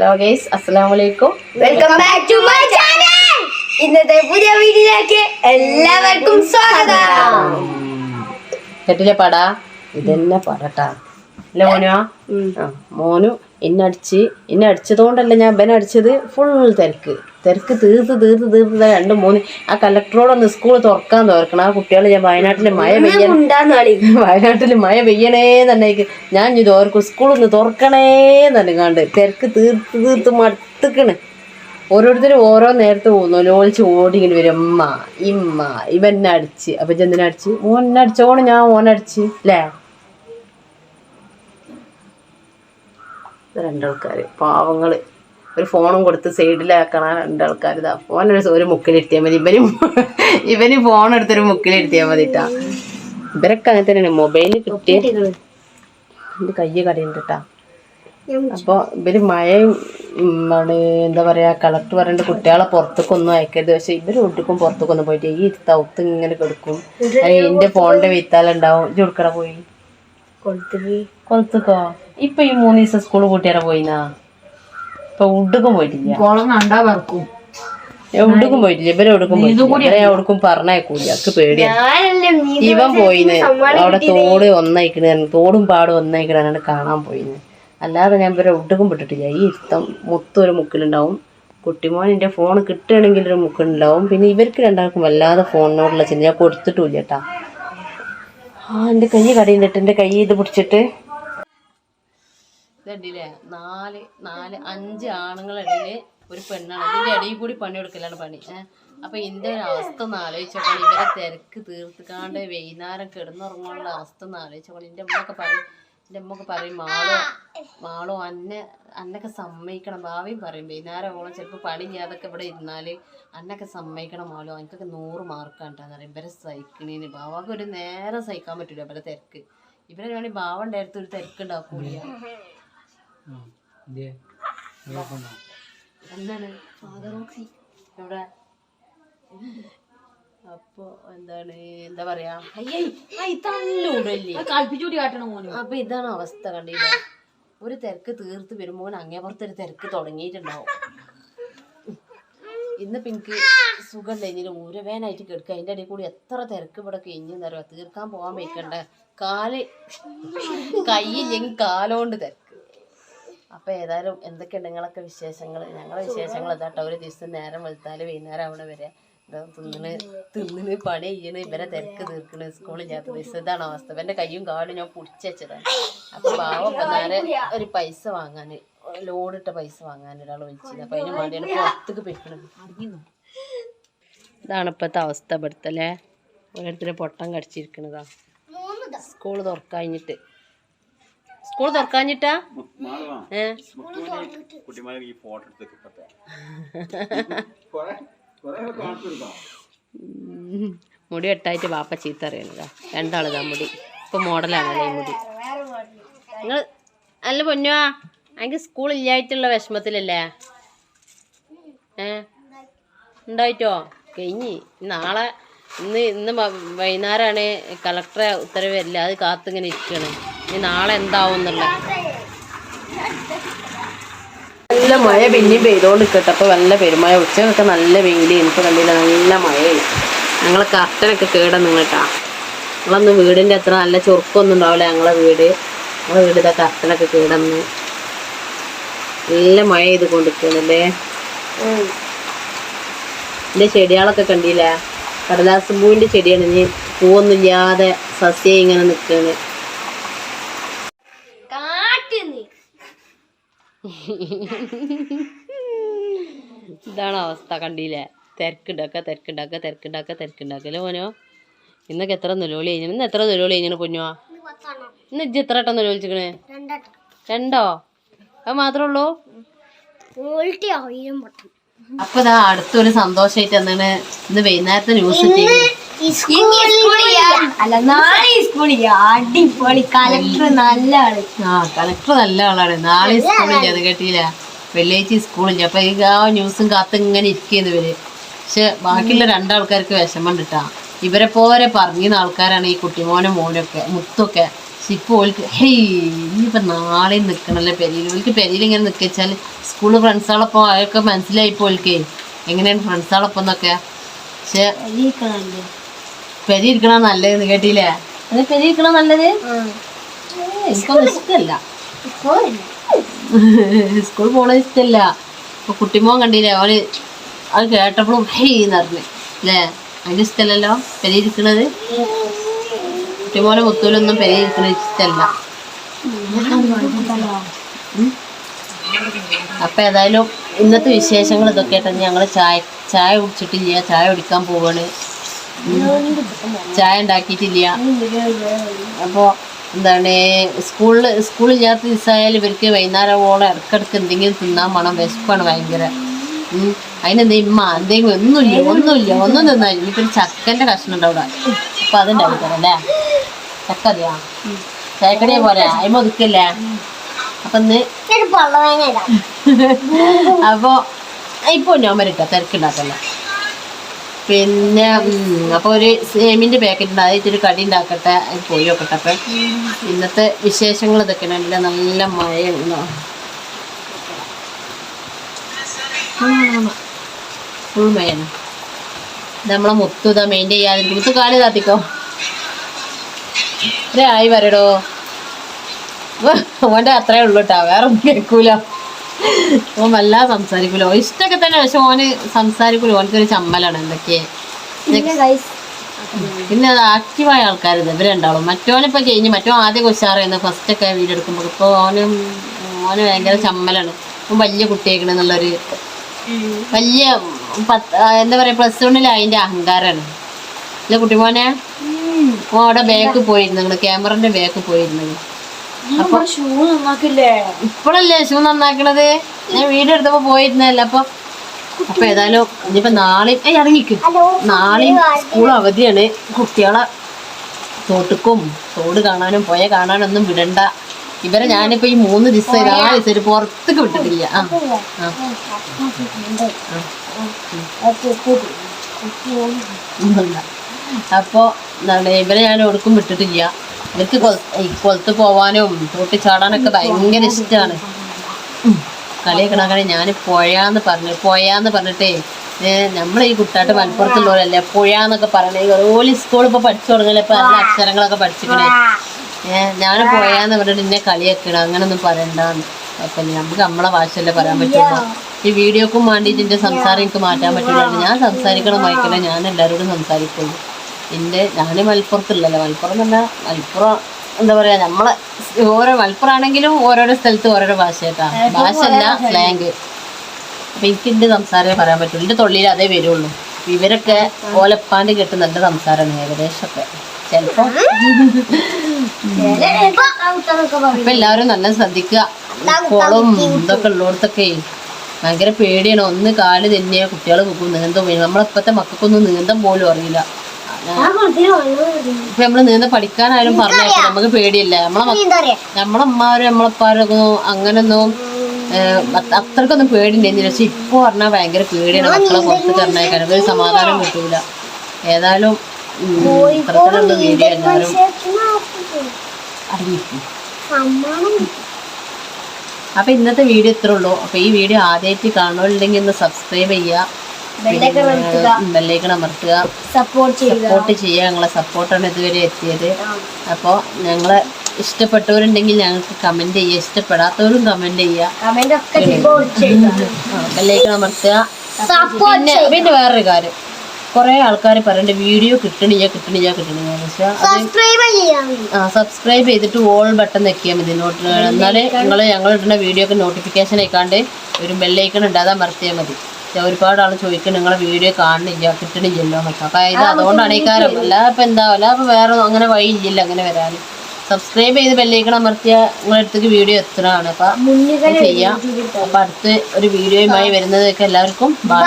Hello guys അസ്സലാമു അലൈക്കും welcome back to my channel ഇന്നത്തെ പുതിയ വീഡിയോയിലേക്ക് എല്ലാവർക്കും സ്വാഗതം. കെട്ടിലെ പടാ? ഇതെന്നെ പടട്ടാ. അല്ല മോനോ? മോനു. എന്നെ അടിച്ച് എന്നെ അടിച്ചതുകൊണ്ടല്ല ഞാൻ ഇവനെ അടിച്ചത്. ഫുൾ തിരക്ക്. തിരക്ക് തീർത്ത് തീർത്ത് തീർത്ത് രണ്ട് മൂന്ന്. ആ കലക്ടറോടൊന്ന് സ്കൂൾ തുറക്കാൻ തുറക്കണം. ആ കുട്ടികൾ ഞാൻ വയനാട്ടിൽ മഴ ഉണ്ടാന്നാളി. വയനാട്ടിൽ മഴ പെയ്യണേ തന്നെ ഞാൻ ഇത് ഓർക്കും സ്കൂളൊന്ന് തുറക്കണേ തന്നെ കണ്ട്. തിരക്ക് തീർത്ത് തീർത്ത് മടുത്തുക്കണ്. ഓരോരുത്തരും ഓരോ നേരത്തെ പോകുന്നു. ലോലിച്ച് ഓടിങ്ങനെ വരും. അമ്മ ഇമ്മ ഇവന്നെ അടിച്ച്. അപ്പൊ ചെന്തിനെ അടിച്ച്? മോനെ അടിച്ചോണ് ഞാൻ ഓനടിച്ച് അല്ലേ ഇത് പാവങ്ങൾ ഒരു ഫോണും കൊടുത്ത് സൈഡിലാക്കണ രണ്ടാൾക്കാർ ഇതാ. ഫോനൊരു ഒരു മുക്കിലിരുത്തിയാൽ മതി. ഇവനും ഇവന് ഫോൺ എടുത്തൊരു മുക്കിലിരുത്തിയാൽ മതി ഇട്ടാ ഇവരൊക്കെ അങ്ങനെ തന്നെയാണ്. മൊബൈൽ കിട്ടിയ കയ്യ് കടയുണ്ട് കേട്ടാ അപ്പൊ ഇവർ മഴയും ഉം, ആണ് എന്താ പറയാ കളക്ട് പറയേണ്ട കുട്ടികളെ പുറത്തേക്കൊന്നും അയക്കരുത്. പക്ഷെ ഇവർ ഒട്ടുക്കും പുറത്തേക്കൊന്നും പോയിട്ട് ഈ തൗത്ത് ഇങ്ങനെ കിടക്കും. എന്റെ ഫോണിന്റെ വിത്താലുണ്ടാവും. ഇത് കൊടുക്കട പോയി? കൊളത്തുക്കോ ഇപ്പൊ ഈ മൂന്ന് ദിവസം സ്കൂൾ കൂട്ടിയാറെ പോയിനാ ഇപ്പൊ ഉടുക്കും പോയിട്ടില്ല. എവിടക്കും പോയിട്ടില്ല. ഇവരെ എവിടക്കും പോയിട്ടില്ല. എവിടേക്കും പറഞ്ഞേക്കൂല പേടിയാണ് ഇവൻ പോയിന് അവിടെ തോട് ഒന്നയിക്കണ തോടും പാടും ഒന്നായിക്കണ കാണാൻ പോയിന് അല്ലാതെ ഞാൻ ഇവരെ ഒട്ടുക്കും വിട്ടിട്ടില്ല. ഈ ഇരുത്തം മൊത്തം ഒരു മുക്കിലുണ്ടാവും. കുട്ടിമോൻ ഫോൺ കിട്ടുകയാണെങ്കിൽ ഒരു മുക്കുണ്ടാവും. പിന്നെ ഇവർക്ക് രണ്ടാൾക്കും വല്ലാതെ ഫോണിനോടുള്ള ചിന്ത. ഞാൻ കൊടുത്തിട്ടില്ല കേട്ടാ ആ എന്റെ കൈ കടയിട്ട് എന്റെ കൈ ഇത് പിടിച്ചിട്ട്. നാല് നാല് അഞ്ച് ആണുങ്ങളിടയിൽ ഒരു പെണ്ണാണ്. ഇതിന്റെ ഇടയിൽ കൂടി പണി കൊടുക്കലാണ് പണി. അപ്പൊ ഇതിന്റെ ഒരു അവസ്ഥ ഒന്ന് ആലോചിച്ചോട്ടെ ഇവരെ തിരക്ക് തീർത്തുകാണ്ട് വൈകുന്നേരം കിടന്നുറങ്ങാനുള്ള അവസ്ഥ ഒന്ന് ആലോചിച്ചോട്ടെ എന്റെ അമ്മയൊക്കെ പറയും എന്റെ അമ്മയ്ക്ക് പറയും മാളോ മാളോ അന്നെ അന്നൊക്കെ സമ്മതിക്കണം. ഭാവിയും പറയും വൈകുന്നേരം ഓളം ചിലപ്പോൾ പണി ചെയ്യാതൊക്കെ ഇവിടെ ഇരുന്നാൽ അന്നൊക്കെ സമ്മതിക്കണം മാളോ. എനിക്കൊക്കെ നൂറ് മാർക്കാണ് കേട്ടോ പറയും. ഇവരെ സഹിക്കണേന് ബാവാക്ക് ഒരു നേരം സഹിക്കാൻ പറ്റൂല ഇവരെ തിരക്ക്. ഇവരെ വേണമെങ്കിൽ ബാവ അടുത്ത് ഒരു തിരക്ക് ഉണ്ടാക്കൂല എന്താണ്? എവിടെ? അപ്പൊ എന്താണ് എന്താ പറയാ? കളിപ്പിച്ചൂടി കാട്ടണം അപ്പൊ ഇതാണ് അവസ്ഥ കണ്ടില്ല? ഒരു തിരക്ക് തീർത്ത് വരുമ്പോൾ അങ്ങേപ്പുറത്ത് ഒരു തിരക്ക് തുടങ്ങിയിട്ടുണ്ടാവും. ഇന്ന് എനിക്ക് സുഖമില്ല. ഇനി ഊരവേനായിട്ട് കിടക്കുക. അതിന്റെ ഇടയിൽ കൂടി എത്ര തിരക്ക് ഇവിടെ കഴിഞ്ഞെന്ന് അറിയാം? തീർക്കാൻ പോകാൻ വയ്ക്കണ്ട. കാൽ കൈയില്ലെങ്കിൽ കാലോണ്ട് തിരക്ക്. അപ്പൊ ഏതായാലും എന്തൊക്കെയുണ്ട് നിങ്ങളൊക്കെ വിശേഷങ്ങൾ ഞങ്ങളെ വിശേഷങ്ങൾ ഇതാട്ടോ. ഒരു ദിവസം നേരം വെളുത്താൽ വൈകുന്നേരം അവിടെ വരെ. ഇതാ തിന്നിന് തിന്നിന് പണി ചെയ്യണ് ഇവരെ തിരക്ക് തീർക്കണ് സ്കൂളില്ലാത്ത ദിവസം. ഇതാണ് അവസ്ഥ. എന്റെ കയ്യും കാലും ഞാൻ പൊടിച്ചതാണ് അപ്പോൾ അപ്പൊ പാവം നേരെ ഒരു പൈസ വാങ്ങാന് ലോഡിട്ട പൈസ വാങ്ങാൻ ഒരാൾ വിളിച്ചത് അപ്പൊ അതിന് വേണ്ടിയാണ് പുറത്തേക്ക് പോയിക്കണത്. ഇതാണ് ഇപ്പത്തെ അവസ്ഥ ഇവിടുത്തെ ഓരോരുത്തരെ പൊട്ടം കടിച്ചിരിക്കണതാ. സ്കൂൾ തുറക്കാഞ്ഞിട്ട്. സ്കൂൾ തുറക്കാഞ്ഞിട്ടാ? ഏ? മുടി വെട്ടായിട്ട് വാപ്പ ചീത്ത അറിയണതാ രണ്ടാളിതാ മുടി. ഇപ്പൊ മോഡലാണല്ലേ ഈ മുടി. നിങ്ങൾ അല്ല പൊന്നുവാ എനിക്ക് സ്കൂൾ ഇല്ലായിട്ടുള്ള വിഷമത്തിലല്ലേ? ഏ? ഉണ്ടായിട്ടോ? കഴിഞ്ഞ്. നാളെ ഇന്ന് ഇന്ന് വൈകുന്നേരമാണ് കളക്ടറെ ഉത്തരവ് വരില്ല. അത് കാത്തിങ്ങനെ ഇരിക്കണേ. ഇനി നാളെ എന്താവും എന്നുള്ള നല്ല മഴ പിന്നെയും പെയ്തോണ്ട് നിൽക്കട്ടെ അപ്പോൾ നല്ല പെരുമഴ ഉച്ചക്കൊക്കെ നല്ല വെയിൽ എനിക്ക് കണ്ടില്ല നല്ല മഴയായി. ഞങ്ങളെ കർട്ടനൊക്കെ കേടന്നു കേട്ടാ ഞങ്ങളൊന്നും വീടിന്റെ അത്ര നല്ല ചുരുക്കൊന്നും ഉണ്ടാവില്ല. ഞങ്ങളെ വീട്. ഞങ്ങളെ വീട് ഇതാ കർട്ടനൊക്കെ കേടന്നു. നല്ല മഴ ചെയ്ത് കൊണ്ടിരിക്കണല്ലേ? എന്റെ ചെടികളൊക്കെ കണ്ടില്ലേ? കടലാസ് പൂവിന്റെ ചെടിയാണ്. ഇനി പൂവൊന്നും ഇല്ലാതെ സസ്യം ഇങ്ങനെ നിൽക്കുകയാണ് കാട്ടുന്നു ഇതാണ് അവസ്ഥ കണ്ടില്ലേ? തിരക്കുണ്ടാക്കുക തിരക്കുണ്ടാക്കുക തിരക്കുണ്ടാക്കുക അല്ലേ മോനോ? ഇന്നൊക്കെ എത്ര നിലവിളി കഴിഞ്ഞു? ഇന്ന് എത്ര നിലവിളി കഴിഞ്ഞു കുഞ്ഞോ ഇന്ന് ഇജ്ജ് എത്ര വട്ടം നുലോളിച്ചിക്കണേ രണ്ടോ? അത് മാത്രമേ ഉള്ളൂ? അപ്പൊ ഇതാ അടുത്തൊരു സന്തോഷമായിട്ട് എന്താണ്? ഇന്ന് വൈകുന്നേരത്തെ ന്യൂസ് അല്ല നാളെ സ്കൂളിൽ അടിപൊളി. കളക്ടർ നല്ല ആൾ ആ കളക്ടർ നല്ല ആളാണ് നാളെ സ്കൂളില്ല അത് കേട്ടില്ല. വെള്ളിയാഴ്ച സ്കൂളില്ല. അപ്പൊ ഈ ആ ന്യൂസും കാത്ത് ഇങ്ങനെ ഇരിക്കുന്നു ഇവർ. പക്ഷെ ബാക്കിയുള്ള രണ്ടാൾക്കാർക്ക് വിഷമം കിട്ടാ ഇവരെ പോലെ പറഞ്ഞിരുന്ന ആൾക്കാരാണ് ഈ കുട്ടിമോനും മോനൊക്കെ മുത്തൊക്കെ. പക്ഷെ ഇപ്പൊ ഓൾക്ക് ഹേയ് ഇനിയിപ്പോ നാളെ നിക്കണല്ലേ പെരിയിൽ ഓൾക്ക് പെരിയിൽ ഇങ്ങനെ നിൽക്കെച്ചാൽ സ്കൂളിൽ ഫ്രണ്ട്സുകളൊപ്പം അതൊക്കെ മനസ്സിലായി പോൽക്കേ എങ്ങനെയാണ് ഫ്രണ്ട്സുകളൊപ്പം എന്നൊക്കെ പക്ഷെ പെരിയിരിക്കണ നല്ലതെന്ന് കേട്ടില്ലേ? അത് പെരിയിരിക്കണ നല്ലത്? എനിക്കൊന്നും ഇഷ്ടമല്ല സ്കൂളിൽ പോണത് ഇഷ്ടമല്ല ഇപ്പൊ കുട്ടിമോൻ കണ്ടില്ലേ അവന് അത് കേട്ടപ്പോഴും ഹേന്ന് പറഞ്ഞു. അല്ലേ അതിന്റെ ഇഷ്ടമല്ലല്ലോ പെരിയിരിക്കണത്? കുട്ടിമോനെ മുത്തൂലൊന്നും പെരിയിരിക്കണത് ഇഷ്ടമല്ല അപ്പൊ ഏതായാലും ഇന്നത്തെ വിശേഷങ്ങൾ ഇതൊക്കെ ആയിട്ട് ഞങ്ങൾ ചായ ചായ കുടിച്ചിട്ടില്ല. ചായ കുടിക്കാൻ പോവാണ്. ചായ ഉണ്ടാക്കിയിട്ടില്ല. അപ്പോൾ എന്താണ് സ്കൂളിൽ സ്കൂളില്ലാത്ത ദിവസമായാലും ഇവർക്ക് വൈകുന്നേരമോളം ഇടക്കിടക്ക് എന്തെങ്കിലും തിന്നാൻ വേണം. വിശപ്പാണ് ഭയങ്കര. അതിനെന്താ ഇമ്മ എന്തെങ്കിലും ഒന്നുമില്ല ഒന്നുമില്ല ഒന്നും തിന്നാൻ ഇനിയിപ്പോൾ ഒരു ചക്കന്റെ കഷ്ണം ഉണ്ട് അവിടെ. അപ്പം അതുണ്ടാവില്ല അല്ലേ? ചക്ക അതെയാ? ചായക്കടിയെ പോലെ അതിമ ഒതുക്കല്ലേ? അപ്പം ഇന്ന് അപ്പോൾ ഇപ്പോൾ ഞാൻ വരട്ടെ തിരക്കുണ്ടാക്കല്ല? പിന്നെ അപ്പോൾ ഒരു സേമിന്റെ പാക്കറ്റ് ഉണ്ട് അതായത് ഒരു കടി ഉണ്ടാക്കട്ടെ അത് പോയി നോക്കട്ടെ അപ്പം. ഇന്നത്തെ വിശേഷങ്ങൾ ഇതൊക്കെയാണ്. നല്ല നല്ല മഴയാണ് ഫുൾ മഴയാണ്. നമ്മളെ മുത്തു ഇതാ മെയിന്റെ ചെയ്യാതിരിക്കും മുത്തു കാൽ താത്തിക്കോ. ആയി വരടോ ഓന്റെ അത്രേ ഉള്ളൂ കേട്ടോ വേറെ ഒന്നും കേൾക്കൂല. ഓൻ വല്ലാതെ സംസാരിക്കൂല. ഇഷ്ടൊക്കെ ഇഷ്ടമൊക്കെ തന്നെ പക്ഷെ ഓന് സംസാരിക്കൂല. ഓനക്കൊരു ചമ്മലാണ് എന്തൊക്കെ. പിന്നെ അത് ആക്റ്റീവായ ആൾക്കാർ ഇവർ രണ്ടാളും. മറ്റോനിപ്പോ കഴിഞ്ഞ് മറ്റോ ആദ്യം കൊച്ചാറായിരുന്നു ഫസ്റ്റ് ഒക്കെ വീഡിയോ എടുക്കുമ്പോൾ ഇപ്പൊ ഓനും ഓന് ഭയങ്കര ചമ്മലാണ്. വലിയ കുട്ടിയേക്കണെന്നുള്ളൊരു വലിയ പത്ത് എന്താ പറയാ പ്ലസ് വണ്ണിൽ അതിന്റെ അഹങ്കാരാണ്. അല്ല കുട്ടിമോനെ? ഓ അവിടെ ബാക്ക് പോയിരുന്നു ക്യാമറന്റെ ബാക്ക് പോയിരുന്നത് ഇപ്പോഴല്ലേ ഷൂ നന്നാക്കണത്? ഞാൻ വീട് എടുത്തപ്പോ പോയിരുന്നല്ല അപ്പൊ അപ്പൊ ഏതായാലും ഇനിയിപ്പോ നാളെയും ഏയ് ഇറങ്ങിക്ക്. നാളെയും സ്കൂൾ അവധിയാണ്. കുട്ടികളെ തോട്ടുക്കും തോട് കാണാനും പുഴ കാണാനും ഒന്നും വിടണ്ട. ഇവരെ ഞാനിപ്പോ ഈ മൂന്ന് ദിവസം നാല് ദിവസം പുറത്തേക്ക് വിട്ടിട്ടില്ല. ആ അപ്പോ എന്താണ് ഇവരെ ഞാൻ ഒടുക്കും വിട്ടിട്ടില്ല. ഈ കൊലത്ത് പോവാനും തോട്ടി ചാടാനൊക്കെ ഭയങ്കര ഇഷ്ടമാണ് കളിയൊക്കെ ഞാൻ പോയാന്ന് പറഞ്ഞു. പോയാന്ന് പറഞ്ഞിട്ടേ നമ്മൾ ഈ കുട്ടാട്ട് മലപ്പുറത്തുള്ളവരല്ലേ പുഴാന്നൊക്കെ പറയണേ ഓലി സ്കൂൾ ഇപ്പൊ പഠിച്ചു തുടങ്ങല്ലേ ഇപ്പൊ നല്ല അക്ഷരങ്ങളൊക്കെ പഠിച്ചിക്കണേ. ഞാൻ പോയാന്ന് പറഞ്ഞിട്ട് എന്നെ കളിയാക്കണം അങ്ങനൊന്നും പറയണ്ടെന്ന്. അപ്പൊ നമുക്ക് നമ്മളെ ഭാഷയല്ലേ പറയാൻ പറ്റുള്ളൂ. ഈ വീഡിയോക്കും വേണ്ടിയിട്ട് എന്റെ സംസാരം എനിക്ക് മാറ്റാൻ പറ്റില്ല ഞാൻ സംസാരിക്കണം വായിക്കണേ ഞാൻ എല്ലാവരോടും സംസാരിക്കുള്ളൂ. എന്റെ ഞാൻ മലപ്പുറത്തുള്ളല്ലോ മലപ്പുറം എന്ന് പറഞ്ഞാൽ മലപ്പുറം എന്താ പറയാ നമ്മളെ ഓരോ മലപ്പുറം ആണെങ്കിലും ഓരോരോ സ്ഥലത്ത് ഓരോരോ ഭാഷയായിട്ടാ ഭാഷയല്ല സ്ലാങ് അപ്പൊ എനിക്ക് എന്റെ സംസാരമേ പറയാൻ പറ്റുള്ളൂ. എന്റെ തൊള്ളിയിൽ അതേ വരുള്ളൂ. ഇവരൊക്കെ ഓലപ്പാണ്ട് കിട്ടുന്ന എന്റെ സംസാരമാണ് ഏകദേശമൊക്കെ ചിലപ്പോ ഇപ്പൊ എല്ലാവരും നല്ല ശ്രദ്ധിക്കുക കുളം ഇതൊക്കെ ഉള്ളിടത്തൊക്കെ ഭയങ്കര പേടിയാണ്. ഒന്ന് കാൽ തന്നെയാ കുട്ടികൾ നീന്തും. നമ്മളിപ്പത്തെ മക്കൾക്കൊന്നും നീന്തം പോലും അറിയില്ല. ഇപ്പൊ നമ്മൾ നീന്ത പഠിക്കാനായാലും പറഞ്ഞു നമുക്ക് പേടിയില്ല. നമ്മളെ നമ്മളെ ഒക്കെ ഒന്നും അങ്ങനൊന്നും അത്രക്കൊന്നും പേടിണ്ടായിരുന്നില്ല പക്ഷെ ഇപ്പൊ പറഞ്ഞാൽ ഭയങ്കര പേടിയാണ് മക്കളെ പുറത്ത് കറണേക്കാൻ ഒരു സമാധാനം കിട്ടൂല. ഏതായാലും ഉം, ഇത്തരത്തിലുള്ള വീഡിയോ എല്ലാവരും അറിയിക്കും അപ്പൊ ഇന്നത്തെ വീഡിയോ ഇത്രേ ഉള്ളൂ. അപ്പൊ ഈ വീഡിയോ ആദ്യമായിട്ട് കാണുന്നുണ്ടെങ്കിൽ ഒന്ന് സബ്സ്ക്രൈബ് ചെയ്യുക. ബെല്ലേക്കൺ അമർത്തുക. സപ്പോർട്ട് ചെയ്യുക. സപ്പോർട്ട് ചെയ്യുക. ഞങ്ങളെ സപ്പോർട്ടാണ് ഇതുവരെ എത്തിയത്. അപ്പോൾ ഞങ്ങളെ ഇഷ്ടപ്പെട്ടവരുണ്ടെങ്കിൽ ഞങ്ങൾക്ക് കമന്റ് ചെയ്യുക. ഇഷ്ടപ്പെടാത്തവരും കമന്റ് ചെയ്യുക. ബെല്ലേക്കൺ അമർത്തുക. പിന്നെ പിന്നെ വേറൊരു കാര്യം. കുറെ ആൾക്കാർ പറയണ്ട വീഡിയോ കിട്ടണില്ല കിട്ടണില്ല കിട്ടണില്ല പക്ഷെ ആ സബ്സ്ക്രൈബ് ചെയ്തിട്ട് ഓൾ ബട്ടൺ നെക്കിയാൽ മതി. നോട്ട് എന്നാലേ നിങ്ങൾ ഞങ്ങൾ ഇടുന്ന വീഡിയോ ഒക്കെ നോട്ടിഫിക്കേഷൻ അയക്കാണ്ട് ഒരു ബെല്ലൈക്കൺ ഉണ്ടാകാൻ മറത്തിയാൽ മതി. ഒരുപാട് ആൾ ചോദിക്കും നിങ്ങളെ വീഡിയോ കാണുന്നില്ല കിട്ടണില്ലല്ലോ എന്നൊക്കെ. അപ്പം ഇത് അതുകൊണ്ടാണ് ഈ കാര്യം അല്ല ഇപ്പം എന്താ അല്ല അപ്പം വേറെ അങ്ങനെ വഴിയില്ല അങ്ങനെ വരാൻ സബ്സ്ക്രൈബ് ചെയ്ത് ബെല്ലൈക്കൺ അമർത്തിയ നിങ്ങളുടെ അടുത്തേക്ക് വീഡിയോ എത്രയാണ് അപ്പം ചെയ്യാം. അപ്പം അടുത്ത് ഒരു വീഡിയോയുമായി വരുന്നതൊക്കെ എല്ലാവർക്കും ബൈ